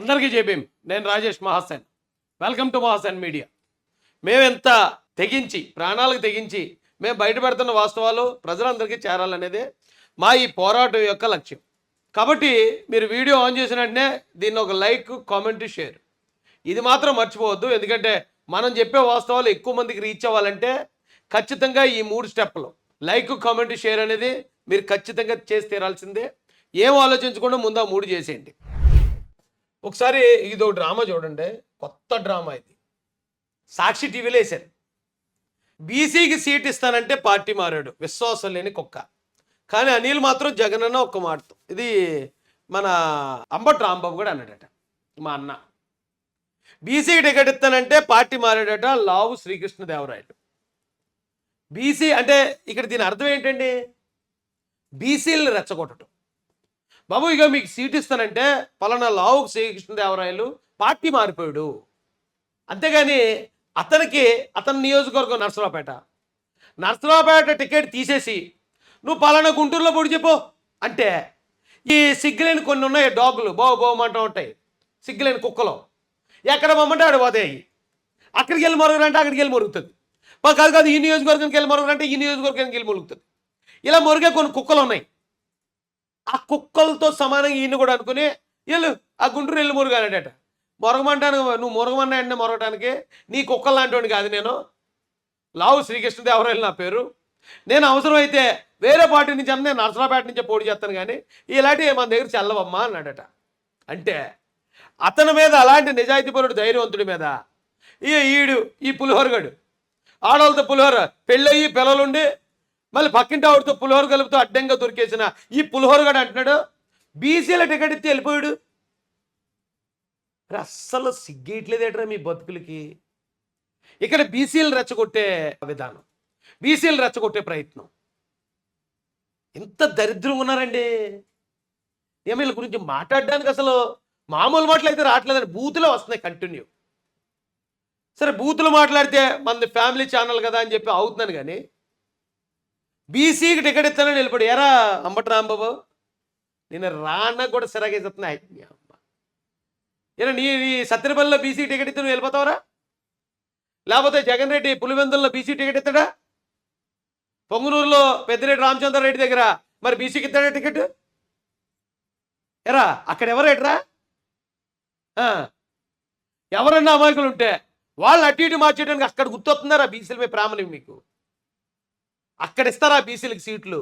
అందరికీ చెప్పేం నేను Rajesh Mahasen. Welcome to Mahasen media. మేమెంత తెగించి ప్రాణాలకు తెగించి మేము బయటపెడుతున్న వాస్తవాలు ప్రజలందరికీ చేరాలనేదే మా ఈ పోరాటం యొక్క లక్ష్యం. కాబట్టి మీరు వీడియో ఆన్ చేసిన వెంటనే దీన్ని ఒక లైక్ కామెంట్ షేర్. ఇది మాత్రం మర్చిపోవద్దు. ఎందుకంటే మనం చెప్పే వాస్తవాలు ఎక్కువ మందికి రీచ్ అవ్వాలంటే ఖచ్చితంగా ఈ మూడు స్టెప్లు లైక్ కామెంట్ షేర్ అనేది మీరు ఖచ్చితంగా చేసి తీరాల్సిందే. ఏం ఆలోచించకుండా ముందు ఆ మూడు చేసేయండి. ఒకసారి ఇది ఒక డ్రామా చూడండి. కొత్త డ్రామా ఇది. సాక్షి టీవీలో వేశారు. బీసీకి సీట్ ఇస్తానంటే పార్టీ మారాడు. విశ్వాసం లేని కుక్క. కానీ అనిల్ మాత్రం జగన్ అన్న ఒక్క మాటతో ఇది మన అంబట్ రాంబాబు కూడా అన్నాడట. మా అన్న. బీసీకి టికెట్ ఇస్తానంటే పార్టీ మారాడట లావు శ్రీకృష్ణదేవరాయలు. బీసీ అంటే ఇక్కడ దీని అర్థం ఏంటండి? బీసీలను రెచ్చగొట్టడం. బాబు ఇక మీకు సీట్ ఇస్తానంటే పలానా లావు శ్రీకృష్ణదేవరాయలు పార్టీ మారిపోయాడు. అంతేగాని అతనికి అతని నియోజకవర్గం నర్సరావుపేట. నర్సరావుపేట టికెట్ తీసేసి నువ్వు పలానా గుంటూరులో పొడి చెప్పు. అంటే ఈ సిగ్గులేని కొన్ని ఉన్నాయి డాగులు బావు బావమంటూ ఉంటాయి. సిగ్గులేని కుక్కలు. ఎక్కడ పొమ్మంటే ఆడు పోతాయి. అక్కడికి వెళ్ళి మరుగురంటే అక్కడికి వెళ్ళి మొరుగుతుంది. మాకు కాదు కాదు ఈ నియోజకవర్గానికి వెళ్ళి మరుగురంటే ఈ నియోజకవర్గానికి వెళ్ళి మురుగుతుంది. ఇలా మొరిగే కొన్ని కుక్కలు ఉన్నాయి. ఆ కుక్కలతో సమానంగా ఈయన కూడా అనుకుని వెళ్ళు ఆ గుంటూరు వెళ్ళి మురుగానట మొరగమంటాను నువ్వు మురగమన్నాయండి మొరగటానికి నీ కుక్కలు లాంటి కాదు నేను. లావు శ్రీకృష్ణదేవరాయలు నా పేరు. నేను అవసరమైతే వేరే పార్టీ నుంచి అన్న నేను నర్సరాపేట నుంచే పోటీ చేస్తాను కానీ ఇలాంటివి మన దగ్గర చల్లవమ్మా అన్నాడట. అంటే అతని మీద అలాంటి నిజాయితీపరుడు ధైర్యవంతుడి మీద ఈ ఈడు ఈ పులిహోరగాడు. ఆడవాళ్ళతో పులిహోర పెళ్ళయి పిల్లలుండి మళ్ళీ పక్కింటి ఆవిడతో పులిహోర కలుపుతూ అడ్డంగా దొరికేసిన ఈ పులిహోరగాడు అంటున్నాడు బీసీల టికెట్ ఇస్తే వెళ్ళిపోయాడు. అస్సలు సిగ్గేయట్లేదేట్రా మీ బతుకులకి? ఇక్కడ బీసీలు రెచ్చగొట్టే విధానం బీసీలు రెచ్చగొట్టే ప్రయత్నం. ఎంత దరిద్రం ఉన్నారండి. ఏమో వీళ్ళ గురించి మాట్లాడడానికి అసలు మామూలు మాటలు అయితే రావట్లేదని బూతులో వస్తున్నాయి కంటిన్యూ. సరే బూతులు మాట్లాడితే మన ఫ్యామిలీ ఛానల్ కదా అని చెప్పి అవుతున్నాను కానీ బీసీకి టికెట్ ఇస్తానని వెళ్ళిపోయాడు ఎరా అంబటి రాంబాబు నేను రాన్న కూడా సిరాగేస్తున్నా అమ్మ ఏనా నీ నీ సత్యనపల్లిలో బీసీ టికెట్ ఇస్తే నువ్వు వెళ్ళిపోతావరా? లేకపోతే జగన్ రెడ్డి పులివెందుల్లో బీసీ టికెట్ ఇస్తాడా? పొంగునూరులో పెద్దిరెడ్డి రామచంద్రారెడ్డి దగ్గర మరి బీసీకి ఇస్తాడా టికెట్? ఎరా అక్కడ ఎవరేట్రా? ఎవరన్నా అమాయకులు ఉంటే వాళ్ళు అటు ఇటు మార్చేయడానికి అక్కడ గుర్తొస్తున్నారా బీసీల మీద ప్రేమని మీకు అక్కడ ఇస్తారా బీసీలకు సీట్లు?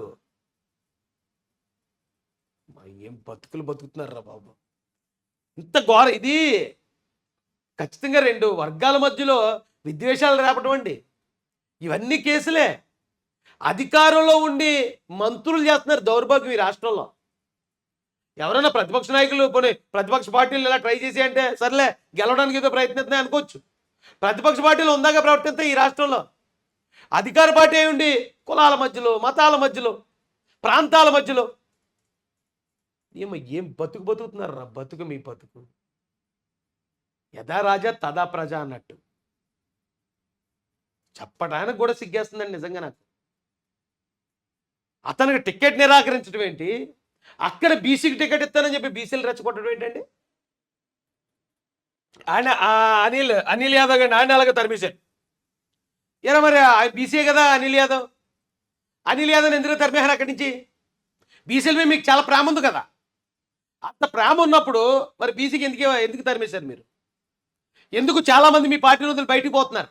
ఏం బతుకులు బతుకుతున్నారా బాబు. ఇంత ఘోర ఇది. ఖచ్చితంగా రెండు వర్గాల మధ్యలో విద్వేషాలు రేపటం అండి. ఇవన్నీ కేసులే. అధికారంలో ఉండి మంత్రులు చేస్తున్నారు దౌర్భాగ్యం ఈ రాష్ట్రంలో. ఎవరైనా ప్రతిపక్ష నాయకులు పోనీ ప్రతిపక్ష పార్టీలు ఇలా ట్రై చేసి అంటే సర్లే గెలవడానికి ఏదో ప్రయత్నిస్తున్నాయి అనుకోవచ్చు. ప్రతిపక్ష పార్టీలు ఉందాక ప్రవర్తిస్తే ఈ రాష్ట్రంలో. అధికార పార్టీ అయి ఉండి కులాల మధ్యలో మతాల మధ్యలో ప్రాంతాల మధ్యలో. ఏమో ఏం బతుకు బతుకుతున్నారా రా బతుకు మీ బతుకు. యథా రాజా తదా ప్రజ అన్నట్టు. చెప్పడానికి కూడా సిగ్గేస్తుందండి నిజంగా నాకు. అతనికి టికెట్ నిరాకరించడం ఏంటి? అక్కడ బీసీకి టికెట్ ఇస్తానని చెప్పి బీసీలు రెచ్చగొట్టడం ఏంటండి? ఆయన అనిల్ అనిల్ యాదవ్ గారిని ఆయన అలాగే తరిమేశారు. ఏరా మరి బీసీఏ కదా అనిల్ యాదవ్? అనిల్ యాదవ్ ఎందుకు తరిమేశారు అక్కడి నుంచి? బీసీల మీద మీకు చాలా ప్రేమ ఉంది కదా. అంత ప్రేమ ఉన్నప్పుడు మరి బీసీకి ఎందుకు ఎందుకు తరిమేశారు మీరు? ఎందుకు చాలామంది మీ పార్టీ రోజులు బయటికి పోతున్నారు?